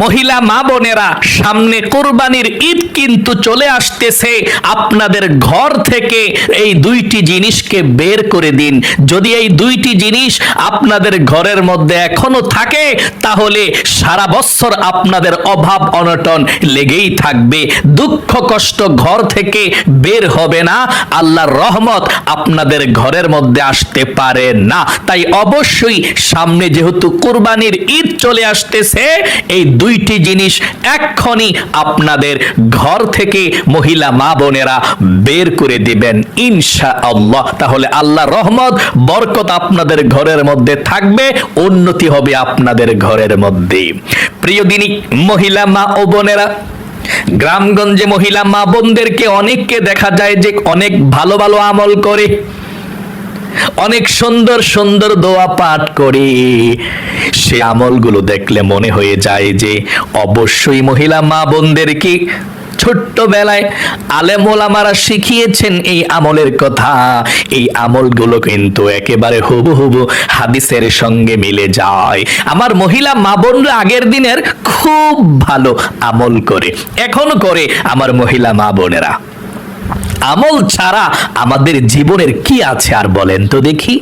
মহিলা মা বোনেরা, সামনে কোরবানির ঈদ কিন্তু চলে আসতেছে। আপনাদের ঘর থেকে এই দুইটি জিনিসকে বের করে দিন। যদি এই দুইটি জিনিস আপনাদের ঘরের মধ্যে এখনও থাকে, তাহলে সারা বছর আপনাদের অভাব অনটন লেগেই থাকবে। দুঃখ কষ্ট ঘর থেকে বের হবে না। আল্লাহর রহমত আপনাদের ঘরের মধ্যে আসতে পারে না। তাই অবশ্যই সামনে যেহেতু কোরবানির ঈদ চলে আসতেছে, এই দুইটি জিনিস এক্ষণি আপনাদের ঘর থেকে মহিলা মা বোনেরা বের করে দিবেন ইনশা আল্লাহ তাহলে আল্লাহ রহমত, বরকত আপনাদের ঘরের মধ্যে থাকবে, উন্নতি হবে আপনাদের ঘরের মধ্যে। প্রিয় দিনী, মহিলা মা ও বোনেরা, গ্রামগঞ্জে মহিলা মা বোনদেরকে অনেককে দেখা যায় যে অনেক ভালো ভালো আমল করে, অনেক সুন্দর সুন্দর দোয়া পাঠ করে। সে আমলগুলো দেখলে মনে হয়ে যায় যে অবশ্যই মহিলা মা বোনদেরকে ছোট্টবেলায় আলেম ওলামারা শিখিয়েছেন এই আমলের কথা? এই আমলগুলো কিন্তু একেবারে হুবু হুবু হাদিসের সঙ্গে মিলে যায়। আমার মহিলা মা বোনরা আগের দিনের খুব ভালো আমল করে, এখনও করে আমার মহিলা মা বোনেরা। আমল ছাড়া আমাদের জীবনের কি আছে আর বলেন তো দেখি।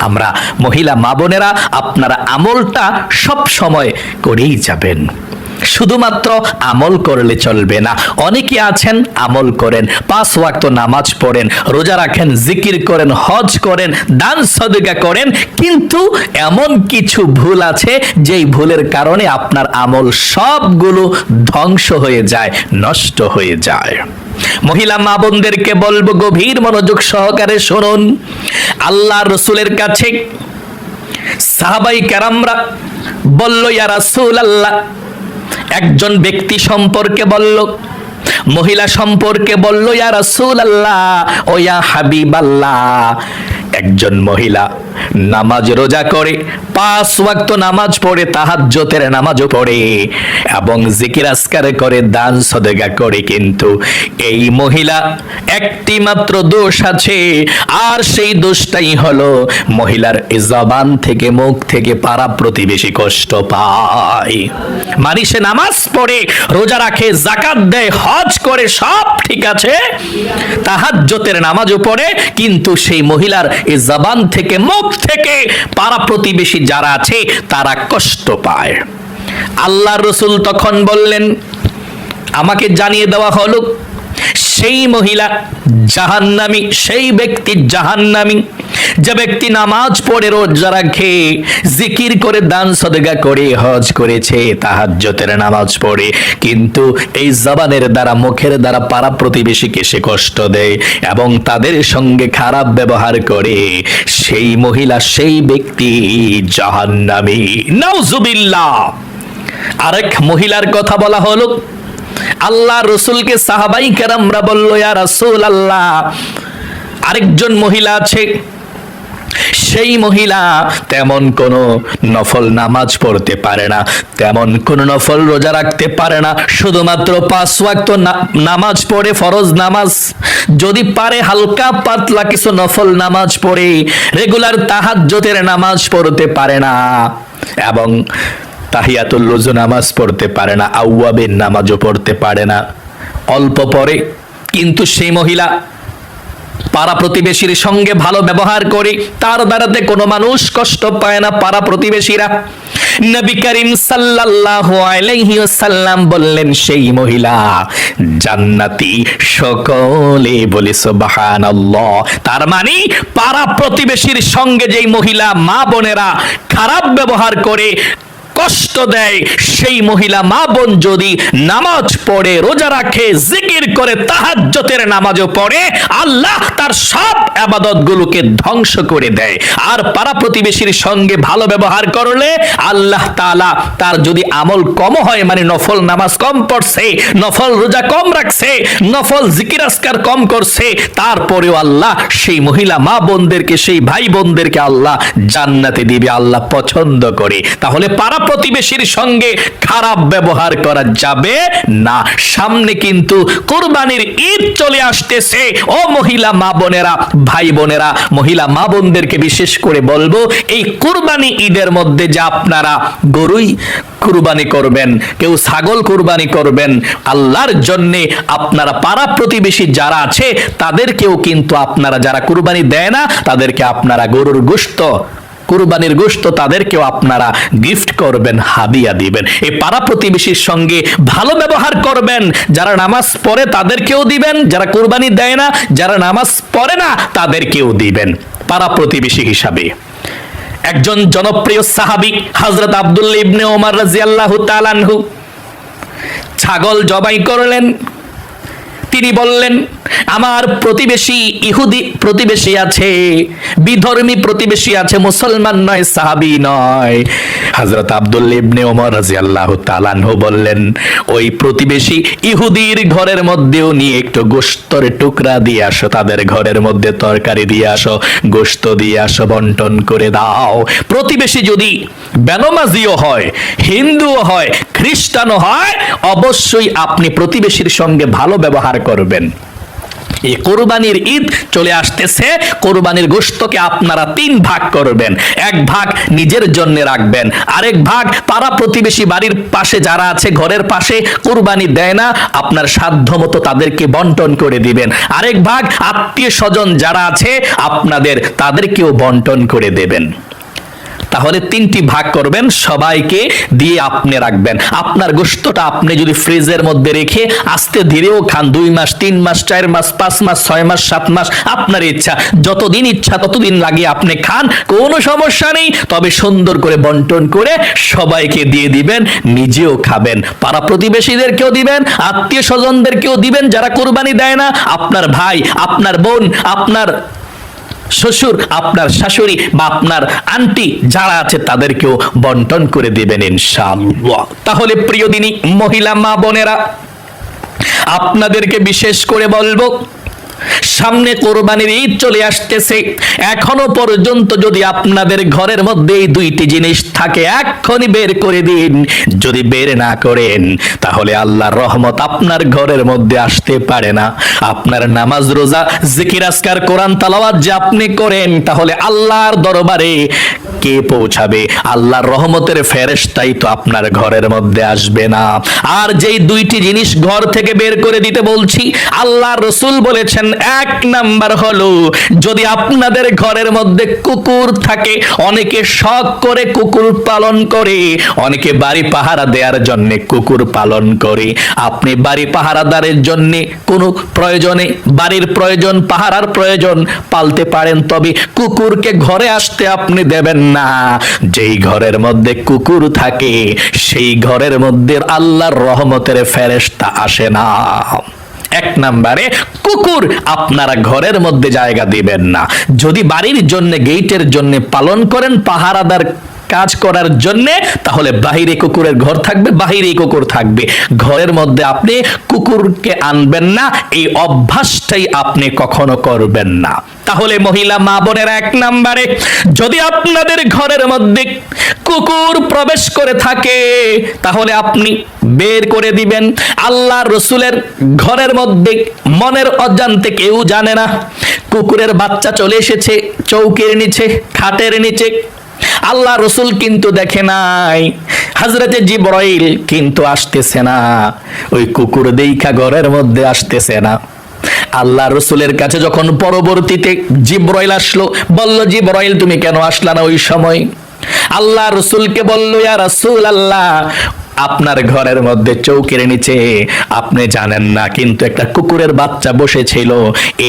আমরা মহিলা মা বোনেরা আপনারা আমলটা সব সময় করেই যাবেন। শুধুমাত্র আমল করলে চলবে না। অনেকে আছেন, আমল করেন, পাঁচ ওয়াক্ত নামাজ পড়েন, রোজা রাখেন, জিকির করেন, হজ করেন, দান সদকা করেন, কিন্তু এমন কিছু ভুল আছে, যেই ভুলের কারণে আপনার আমল সবগুলো ধ্বংস হয়ে যায়, নষ্ট হয়ে যায়। মহিলা মা বোনদেরকে বলব, গভীর মনোযোগ সহকারে শুনুন। আল্লাহ রসুলের কাছে সাহাবাই কারামরা বলল, ইয়া রাসূল আল্লাহ একজন ব্যক্তি সম্পর্কে বলল মহিলা সম্পর্কে বলল ইয়া রাসূল আল্লাহ ও ইয়া হাবিব আল্লাহ একজন মহিলা নামাজ রোজা করে, পাঁচ ওয়াক্ত নামাজ পড়ে তাহাজ্জতের নামাজও পড়ে এবং জিকির আসকার করে, দান সদেগা করে। কিন্তু এই মহিলা একটি মাত্র দোষ আছে, আর সেই দোষটাই হলো মহিলার জবান থেকে, মুখ থেকে পাড়া প্রতিবেশী কষ্ট পায়। মানে সে নামাজ পড়ে, রোজা রাখে জাকাত দেয়, হজ করে, সব ঠিক আছে তাহাজ্জতের নামাজও পড়ে, কিন্তু সেই মহিলার এই জবান থেকে, মুখ থেকে পাড়া প্রতিবেশী যারা আছে, তারা কষ্ট পায়। আল্লাহ রসুল তখন বললেন, আমাকে জানিয়ে দেওয়া হলো, সেই মহিলা জাহান্নামী, সেই ব্যক্তি জাহান্নামী যে ব্যক্তি নামাজ পড়ে, রোজা রাখে, জিকির করে, দান সদগা করে, হজ করেছে তাহাজ্জতের নামাজ পড়ে। কিন্তু এই জবানের দ্বারা, মুখের দ্বারা পাড়া প্রতিবেশীকে সে কষ্ট দেয় এবং তাদের সঙ্গে খারাপ ব্যবহার করে। সেই মহিলা, সেই ব্যক্তি নাউজুবিল্লাহ। আরেক মহিলার কথা বলা হলো, আল্লাহ রসুলকে সাহাবাই কেরামরা বলল, ইয়া রাসূল আল্লাহ আরেকজন মহিলা আছে সেই মহিলা তেমন কোনো নফল নামাজ পড়তে পারে না, তেমন কোনো নফল রোজা রাখতে পারে না, শুধুমাত্র পাঁচ ওয়াক্ত নামাজ পড়ে ফরজ নামাজ। যদি পারে হালকা পাতলা কিছু নফল নামাজ পড়ে রেগুলার তাহাজ্জতের নামাজ পড়তে পারে না এবং তাহিয়াতুল লুজু নামাজ পড়তে পারে না, আউয়াবের নামাজও পড়তে পারে না। অল্প পরে কিন্তু সেই মহিলা পাড়া প্রতিবেশীর সঙ্গে ভালো ব্যবহার করে তার দ্বারাতে কোনো মানুষ কষ্ট পায় না পাড়া প্রতিবেশীরা নবী করিম সাল্লাল্লাহু আলাইহি ওয়াসাল্লাম বললেন, সেই মহিলা জান্নাতি সকলে বলে সুবহানাল্লাহ। তার মানে পাড়া প্রতিবেশীর সঙ্গে যেই মহিলা মা বোনেরা খারাপ ব্যবহার করে কষ্ট দেয়, সেই মহিলা মা বোন যদি নামাজ পড়ে, রোজা রাখে, জিকির করে তাহাজ্জতের নামাজও পড়ে, আল্লাহ তার সব আবাদত গুলোকে ধ্বংস করে দেয়। আর পাড়া প্রতিবেশীর সঙ্গে ভালো ব্যবহার করলে আল্লাহ তাআলা তার যদি আমল কম হয় মানে নফল নামাজ কম পড়ছে, নফল রোজা কম রাখছে, নফল জিকির আসকার কম করছে, তারপরেও আল্লাহ সেই মহিলা মা বোনদেরকে, সেই ভাই বোনদেরকে আল্লাহ জান্নাতে দিবে, আল্লাহ পছন্দ করে। তাহলে পাড়া প্রতিবেশীর সঙ্গে খারাপ ব্যবহার করা যাবে না। সামনে কিন্তু কোরবানির ঈদ চলে আসতেছে। ও মহিলা মা বোনেরা, ভাই বোনেরা, মহিলা মা বোনদেরকে বিশেষ করে বলব, এই কুরবানি ঈদের মধ্যে যে আপনারা গরুই কুরবানি করবেন, কেউ ছাগল কুরবানি করবেন, আল্লাহর জন্যে আপনারা পাড়া প্রতিবেশী যারা আছে, তাদেরকেও কিন্তু আপনারা যারা কুরবানি দেয় না, তাদেরকে আপনারা গরুর গোশত কুরবানির গোশত তাদেরকেও আপনারা গিফট করবেন, হাদিয়া দিবেন। এই পাড়া প্রতিবেশীর সঙ্গে ভালো ব্যবহার করবেন। যারা নামাজ পড়ে তাদেরকেও দিবেন, যারা কুরবানি দেয় না, যারা নামাজ পড়ে না তাদেরকেও দিবেন। পাড়া প্রতিবেশী হিসাবে। একজন জনপ্রিয় সাহাবি, হযরত আব্দুল্লাহ ইবনে ওমর রাদিয়াল্লাহু তাআলা আনহু, ছাগল জবাই করলেন তিনি বললেন, আমার প্রতিবেশী ইহুদি প্রতিবেশী আছে, বিধর্মী প্রতিবেশী আছে, মুসলমান নয়, সাহাবি নয়। হযরত আব্দুল্লাহ ইবনে ওমর রাদিয়াল্লাহু তাআলা আনহু বললেন, ওই প্রতিবেশী ইহুদির ঘরের মধ্যেও নিয়ে একটু গোশতের টুকরা দিয়ে আসো, তাদের ঘরের মধ্যে তরকারি দিয়ে আসো, গোশত দিয়ে আসো, বন্টন করে দাও। প্রতিবেশী যদি বেনমাজিও হয়, হিন্দুও হয়, খ্রিস্টানও হয়, অবশ্যই আপনি প্রতিবেশীর সঙ্গে ভালো ব্যবহার করবেন। এই কোরবানির ঈদ চলে আসতেছে, কোরবানির গোশতকে আপনারা তিন ভাগ করবেন। এক ভাগ নিজের জন্য রাখবেন, আরেক ভাগ পাড়া প্রতিবেশী বাড়ির পাশে যারা আছে ঘরের পাশে কোরবানি দেয় না, আপনার সাধ্য মতো তাদেরকে বন্টন করে দিবেন। আরেক ভাগ আত্মীয় স্বজন যারা আছে, আপনাদের তাদেরকেও বন্টন করে দেবেন। তাহলে তিনটি ভাগ করবেন, সবাইকে দিয়ে আপনি রাখবেন। আপনার গোশতটা আপনি যদি ফ্রিজের মধ্যে রেখে আস্তে ধীরেও খান, দুই মাস, তিন মাস, চার মাস, পাঁচ মাস, ছয় মাস, সাত মাস, আপনার ইচ্ছা। যতদিন ইচ্ছা ততদিন লাগে আপনি খান, কোনো সমস্যা নেই। তবে সুন্দর করে বন্টন করে সবাইকে দিয়ে দিবেন, নিজেও খাবেন। পাড়া প্রতিবেশীদেরকেও দিবেন, আত্মীয় স্বজনদেরকেও দিবেন, যারা কোরবানি দেয় না, আপনার ভাই, আপনার বোন, আপনার শ্বশুর, আপনার শাশুড়ি বা আপনার আন্টি যারা আছে তাদেরকেও বন্টন করে দেবেন ইনশাআল্লাহ। তাহলে প্রিয় দিনী মহিলা মা বোনেরা, আপনাদেরকে বিশেষ করে বলব সামনে কোরবানির ঈদ চলে আসতেছে। এখনও পর্যন্ত যদি আপনাদের ঘরের মধ্যে এই দুইটি জিনিস থাকে, এক্ষুনি বের করে দিন। যদি বের না করেন, তাহলে আল্লাহর রহমত আপনার ঘরের মধ্যে আসতে পারে না। আপনার নামাজ রোজা, জিকির আসকার কোরআন, তালাওয়াত যে আপনি করেন, তাহলে আল্লাহর দরবারে কে পৌঁছাবে? আল্লাহর রহমতের ফেরেশতাই তো আপনার ঘরের মধ্যে আসবে না। আর যেই দুইটি জিনিস ঘর থেকে বের করে দিতে বলছি আল্লাহ রসুল বলেছেন এক নাম্বার হলো, যদি আপনাদের ঘরের মধ্যে কুকুর থাকে, অনেকে শখ করে কুকুর পালন করে, অনেকে বাড়ি পাহারা দেওয়ার জন্য কুকুর পালন করে। আপনি বাড়ি পাহারাদারের জন্য কোনো প্রয়োজনে, বাড়ির প্রয়োজন, পাহারার প্রয়োজন পালতে পারেন, তবে কুকুরকে ঘরে আসতে আপনি দেবেন না। যেই ঘরের মধ্যে কুকুর থাকে, সেই ঘরের মধ্যে আল্লাহর রহমতের ফেরেশতা আসে না। এক নাম্বারে, কুকুর আপনারা ঘরের মধ্যে জায়গা দিবেন না। যদি বাড়ির জন্য, গেইটের জন্য পালন করেন, পাহারাদার কাজ করার জন্য, তাহলে বাহিরে কুকুরের ঘর থাকবে বাহিরে কুকুর থাকবে। ঘরের মধ্যে আপনি কুকুরকে আনবেন না, এই অভ্যাসটাই আপনি কখনো করবেন না। তাহলে মহিলা মা বোনের এক নাম্বারে, যদি আপনাদের ঘরের মধ্যে কুকুর প্রবেশ করে থাকে, তাহলে আপনি বের করে দিবেন। আল্লাহ রসুলের ঘরের মধ্যে মনের অজান্তে কেউ জানে না। কুকুরের বাচ্চা চলে এসেছে, চৌকের নিচে, খাটের নিচে আল্লাহ রসুল কিন্তু দেখে নাই। হাজরতে জিব্রাইল কিন্তু আসতেছে না। ওই কুকুর দেইখা ঘরের মধ্যে আসতেছে না। আল্লাহ রসুলের কাছে যখন পরবর্তীতে জিব্রাইল আসলো, বলল, জিব্রাইল, তুমি কেন আসলা না ওই সময়? আল্লাহ রসুলকে বলল, ইয়া রাসূল আল্লাহ আপনার ঘরের মধ্যে চৌকের নিচে। আপনি জানেন না, কিন্তু একটা কুকুরের বাচ্চা বসেছিল।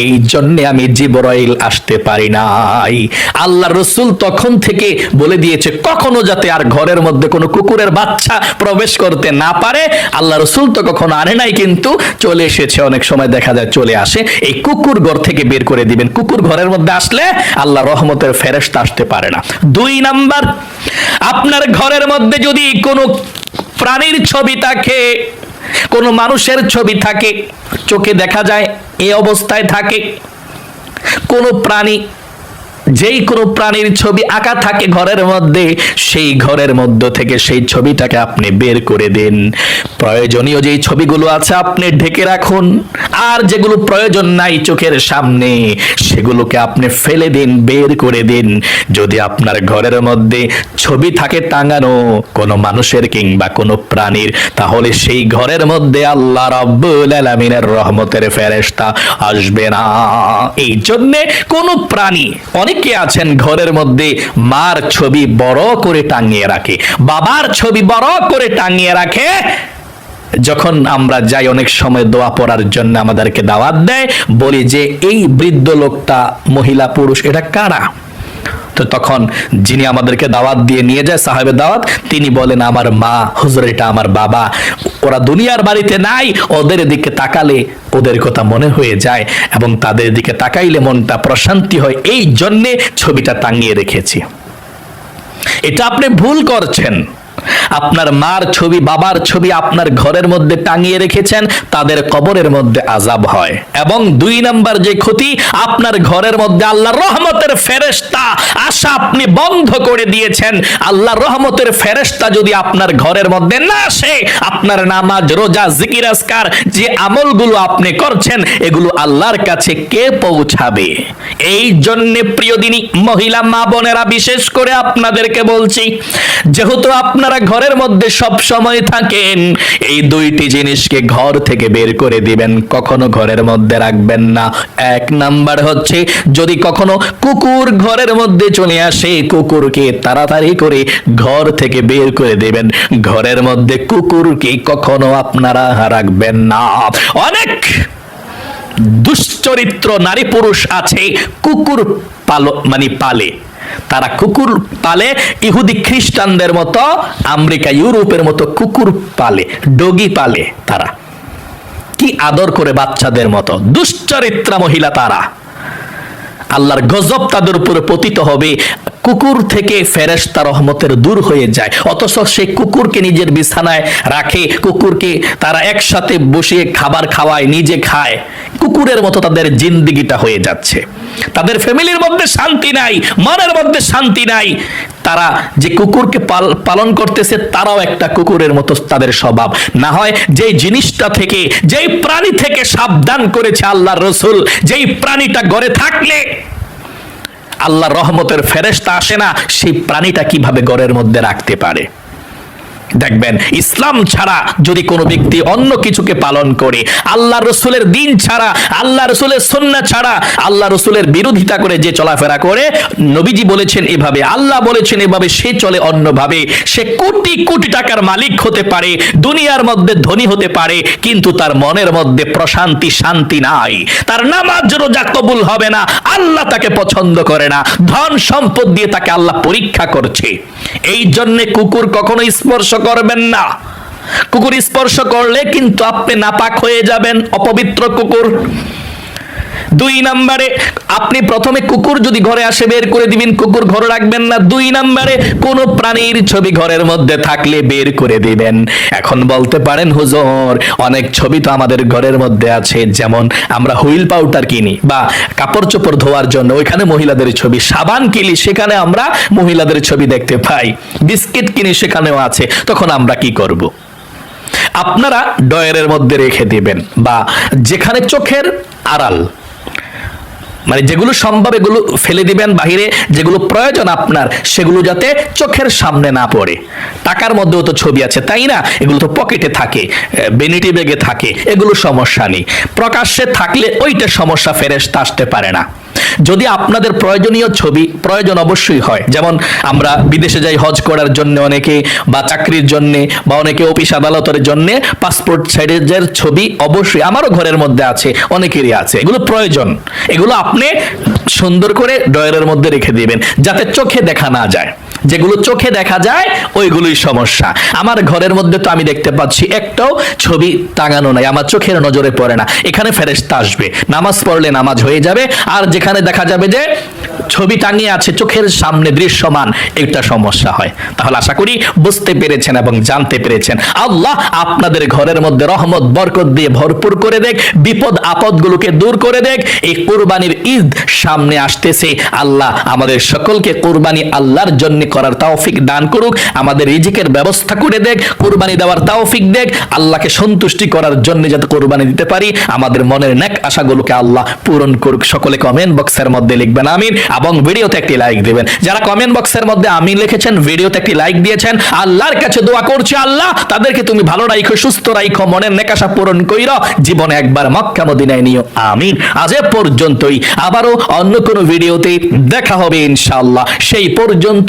এই জন্য আমি জিবরাইল আসতে পারি নাই। আল্লাহ রসুল তখন থেকে বলে দিয়েছে, কখনো যাতে আর ঘরের মধ্যে কোনো কুকুরের বাচ্চা প্রবেশ করতে না পারে? আল্লাহ রসুল তো কখনো আনে নাই, কিন্তু চলে এসেছে। অনেক সময় দেখা যায় চলে আসে। এই কুকুর ঘর থেকে বের করে দিবেন। কুকুর ঘরের মধ্যে আসলে আল্লাহ রহমতের ফেরেশতা আসতে পারে না। দুই নাম্বার, আপনার ঘরের মধ্যে যদি কোনো প্রাণীর ছবি থাকে, কোনো মানুষের ছবি থাকে, চোখে দেখা যায়, এ অবস্থায় থাকে। কোনো প্রাণী যেই কোনো প্রাণীর ছবি আঁকা থাকে ঘরের মধ্যে, সেই ঘরের মধ্য থেকে সেই ছবিটাকে আপনি বের করে দিন। প্রয়োজনীয় যেই ছবিগুলো আছে আপনি ঢেকে রাখুন। আর যেগুলো প্রয়োজন নাই চোখের সামনে, সেগুলোকে আপনি ফেলে দিন, বের করে দিন। যদি আপনার ঘরের মধ্যে ছবি থাকে টাঙানো কোনো মানুষের কিংবা কোনো প্রাণীর, তাহলে সেই ঘরের মধ্যে আল্লাহ রাব্বুল আলামিনের রহমতের ফেরেশতা আসবে না। এই জন্যে কোনো প্রাণী, অনেকে আছেন ঘরের মধ্যে, মার ছবি বড় করে টাঙিয়ে রাখে। বাবার ছবি বড় করে টাঙিয়ে রাখে। যখন আমরা যাই, অনেক সময় দোয়া পড়ার জন্য আমাদেরকে দাওয়াত দেয়। বলি যে, এই বৃদ্ধ লোকটা মহিলা পুরুষ, এটা কারা? তো তখন যিনি আমাদেরকে দাওয়াত দিয়ে নিয়ে যায় সাহেবের দাওয়াত, তিনি বলেন, আমার মা, হুজুর, এটা আমার বাবা। ওরা দুনিয়ার বাড়িতে নাই, ওদের দিকে তাকালে ওদের কথা মনে হয়ে যায় এবং তাদের দিকে তাকাইলে মনটা প্রশান্তি হয়। এই জন্যে ছবিটা টাঙিয়ে রেখেছি। এটা আপনি ভুল করছেন। আপনার মার ছবি, বাবার ছবি আপনার ঘরের মধ্যে টাঙিয়ে রেখেছেন, তাদের কবরের মধ্যে আজাব হয়। এবং দুই নাম্বার যে ক্ষতি, আপনার ঘরের মধ্যে আল্লাহ রহমতের ফেরেস্তা আশা আপনি বন্ধ করে দিয়েছেন। আল্লাহ রহমতের ফেরেস্তা যদি আপনার ঘরের মধ্যে না আসে, আপনার নামাজ, রোজা, জিকির আসকার যে আমলগুলো আপনি করছেন, এগুলো আল্লাহর কাছে কে পৌঁছাবে? এই জন্যে প্রিয় দিনী মহিলা মা বোনেরা, বিশেষ করে আপনাদেরকে বলছি, যেহেতু আপনারা ঘরের মধ্যে সব সময় থাকেন। এই দুইটি জিনিসকে ঘর থেকে বের করে দিবেন, কখনো ঘরের মধ্যে রাখবেন না। এক নাম্বার হচ্ছে, যদি কখনো কুকুর ঘরের মধ্যে চলে আসে, কুকুরকে তাড়াতাড়ি করে ঘর থেকে বের করে দেবেন। ঘরের মধ্যে কুকুরকে কখনো আপনারা রাখবেন না। অনেক দুশ্চরিত্র নারী পুরুষ আছে, কুকুর পালো মানে পালে। তারা কুকুর পালে, ইহুদি খ্রিস্টানদের মতো, আমেরিকা, ইউরোপের মতো কুকুর পালে, ডগি পালে তারা। কি আদর করে বাচ্চাদের মতো, দুশ্চরিত্রা মহিলা তারা। আল্লাহর গজব তাদের উপরে পতিত হবে। কুকুর থেকে ফেরেশতা রহমতের দূর হয়ে যায়। অথচ সে কুকুরকে নিজের বিছানায় রাখে, কুকুরকে তারা একসাথে বসিয়ে খাবার খাওয়ায়, নিজে খায়। কুকুরের মতো তাদের জিন্দিগিটা হয়ে যাচ্ছে। তাদের ফ্যামিলির মধ্যে শান্তি নাই, মনের মধ্যে শান্তি নাই। তারা যে কুকুরকে পালন করতেছে, তারাও একটা কুকুরের মতো তাদের স্বভাব। না হয় যেই জিনিসটা থেকে, যেই প্রাণী থেকে সাবধান করেছে আল্লাহ রসুল, যেই প্রাণীটা গড়ে থাকলে আল্লাহ রহমতের ফেরেস্তা আসে না সেই প্রাণীটা কীভাবে গড়ের মধ্যে রাখতে পারে? দেখবেন, ইসলাম ছাড়া যদি কোনো ব্যক্তি অন্য কিছুকে পালন করে, আল্লাহ রসুলের দিন ছাড়া, আল্লাহ রসুলের সন্না ছাড়া, আল্লাহ রসুলের বিরোধিতা করে যে চলাফেরা করে, নবীজি বলেছেন এভাবে, আল্লাহ বলেছেন এভাবে সে চলে অন্যভাবে। সে কোটি কোটি টাকার মালিক হতে পারে, দুনিয়ার মধ্যে ধনী হতে পারে, কিন্তু তার মনের মধ্যে প্রশান্তি, শান্তি নাই। তার নামাজ রোজা কবুল হবে না, আল্লাহ তাকে পছন্দ করে না, ধন সম্পদ দিয়ে তাকে আল্লাহ পরীক্ষা করছে। এই জন্যে কুকুর কখনো স্পর্শ করবেন না। কুকুর স্পর্শ করলে কিন্তু আপনি নাপাক হয়ে যাবেন, অপবিত্র কুকুর। দুই নাম্বারে আপনি প্রথমে কুকুর যদি ঘরে আসে বের করে দিবেন, কুকুর ঘরে রাখবেন না। দুই নাম্বারে কোন প্রাণীর ছবি ঘরের মধ্যে থাকলে বের করে দিবেন। এখন বলতে পারেন, হুজুর, অনেক ছবি তো আমাদের ঘরের মধ্যে আছে। যেমন আমরা হুইল পাউডার কিনি বা কাপড় চোপড় ধোয়ার জন্য ওইখানে মহিলাদের ছবি, সাবান কিনি, সেখানে আমরা মহিলাদের ছবি দেখতে পাই। বিস্কিট কিনি, সেখানেও আছে। তখন আমরা কি করব? আপনারা ডয়ারের মধ্যে রেখে দিবেন বা যেখানে চোখের আড়াল মানে যেগুলো সম্ভব এগুলো ফেলে দিবেন বাহিরে, যেগুলো প্রয়োজন আপনার, সেগুলো যাতে চোখের সামনে না পড়ে। টাকার মধ্যেও তো ছবি আছে, তাই না? এগুলো তো পকেটে থাকে বেনিটি ব্যাগে থাকে, এগুলো সমস্যা নেই। প্রকাশ্যে থাকলে ওইটা সমস্যা ফেরেস্তা আসতে পারে না। যদি আপনাদের প্রয়োজনীয় ছবি, প্রয়োজন অবশ্যই হয়। যেমন আমরা বিদেশে যাই হজ করার জন্য অনেকে, বা চাকরির জন্য, বা অনেকে অফিস আদালতের জন্য পাসপোর্ট সাইজের ছবি অবশ্যই আমারও ঘরের মধ্যে আছে, অনেকেরই আছে। এগুলো প্রয়োজন। এগুলো আপনি সুন্দর করে ডয়ারের মধ্যে রেখে দিবেন যাতে চোখে দেখা না যায়। যেগুলো চোখে দেখা যায়, ওইগুলোই সমস্যা। আমার ঘরের মধ্যে তো আমি দেখতে পাচ্ছি, একটাও ছবি টাঙানো নাই, আমার চোখের নজরে পড়ে না। এখানে ফেরেশতা আসবে। নামাজ পড়লে নামাজ হয়ে যাবে, আর যেখানে দেখা যাবে যে ছবি টাঙিয়ে আছে, চোখের সামনে দৃশ্যমান একটা সমস্যা হয়। তাহলে আশা করি বুঝতে পেরেছেন এবং জানতে পেরেছেন। আল্লাহ আপনাদের ঘরের মধ্যে রহমত, বরকত দিয়ে ভরপুর করে দেখ, বিপদ, আপদগুলোকে দূর করে দেখ। এই কোরবানির ঈদ সামনে আসতেছে। আল্লাহ আমাদের সকলকে কোরবানি আল্লাহর জন্য করার তৌফিক দান করুক, আমাদের রিজিকের ব্যবস্থা করে দেখ, কোরবানি দেওয়ার তৌফিক দেখ, আল্লাহকে সন্তুষ্টি করার জন্য যাতে কোরবানি দিতে পারি, আমাদের মনের নেক আশাগুলোকে আল্লাহ পূরণ করুক। সকলে কমেন্ট বক্সের মধ্যে লিখবেন, আমিন। এবং ভিডিওতে একটি লাইক দিবেন। যারা কমেন্ট বক্সের মধ্যে আমিন লিখেছেন, ভিডিওতে একটি লাইক দিয়েছেন, আল্লাহর কাছে দোয়া করছি আল্লাহ, তাদেরকে তুমি ভালো রাখো সুস্থ রাখো মনের নেকাশা পূরণ কইর, জীবনে একবার মক্কা মদিনায় নিও, আমিন। আজ পর্যন্তই, আবারও অন্য কোনো ভিডিওতে দেখা হবে ইনশাআল্লাহ। সেই পর্যন্ত